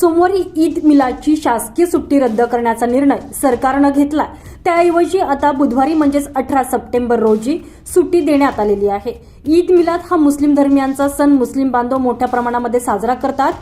सोमवारी ईद मिलादची शासकीय सुट्टी रद्द करण्याचा निर्णय सरकारनं घेतला त्याऐवजी आता बुधवारी म्हणजेच अठरा सप्टेंबर रोजी सुट्टी देण्यात आलेली आहे. ईद मिलाद हा मुस्लिम धर्मियांचा सण मुस्लिम बांधव मोठ्या प्रमाणामध्ये साजरा करतात.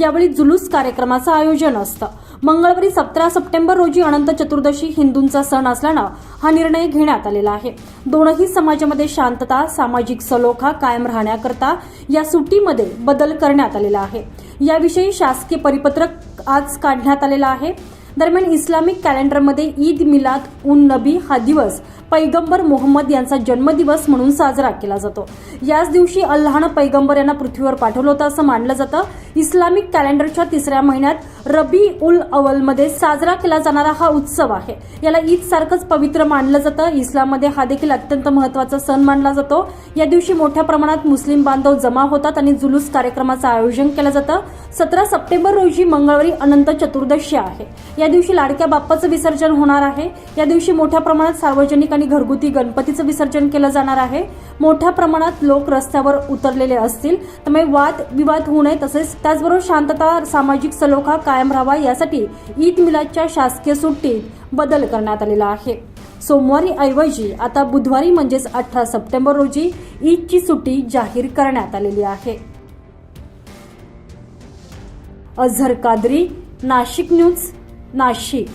यावेळी जुलूस कार्यक्रमाचं आयोजन असतं. मंगळवारी सतरा सप्टेंबर रोजी अनंत चतुर्दशी हिंदूंचा सण असल्यानं हा निर्णय घेण्यात आलेला आहे. दोनही समाजामध्ये शांतता सामाजिक सलोखा कायम राहण्याकरता या सुट्टीमध्ये बदल करण्यात आलेला आहे. याविषयी शासकीय परिपत्रक आज काढण्यात आलेलं आहे. दरम्यान इस्लामिक कॅलेंडरमध्ये ईद मिलाद उन नबी हा दिवस पैगंबर मोहम्मद यांचा जन्मदिवस म्हणून साजरा केला जातो. याच दिवशी अल्लाहनं पैगंबर यांना पृथ्वीवर पाठवलं होतं असं मानलं जातं. इस्लामिक कॅलेंडरच्या तिसऱ्या महिन्यात रबी उल अवलमध्ये साजरा केला जाणारा हा उत्सव आहे. याला ईद सारखंच पवित्र मानलं जातं. इस्लाममध्ये हा देखील अत्यंत महत्त्वाचा सण मानला जातो. या दिवशी मोठ्या प्रमाणात मुस्लिम बांधव जमा होतात आणि जुलूस कार्यक्रमाचं आयोजन केलं जातं. सतरा सप्टेंबर रोजी मंगळवारी अनंत चतुर्दशी आहे. या दिवशी लाडक्या बाप्पाचं विसर्जन होणार आहे. या दिवशी मोठ्या प्रमाणात सार्वजनिक आणि घरगुती गणपतीचं विसर्जन केलं जाणार आहे. मोठ्या प्रमाणात लोक रस्त्यावर उतरलेले असतील. त्यामुळे वाद विवाद होऊ नये. तसेच त्याचबरोबर शांतता सामाजिक सलोखा कायम राहावा यासाठी ईद मिलादच्या शासकीय सुट्टीत बदल करण्यात आलेला आहे. सोमवारी ऐवजी आता बुधवारी म्हणजेच अठरा सप्टेंबर रोजी ईदची सुट्टी जाहीर करण्यात आलेली आहे. अझहर कादरी नाशिक न्यूज. नाशिक.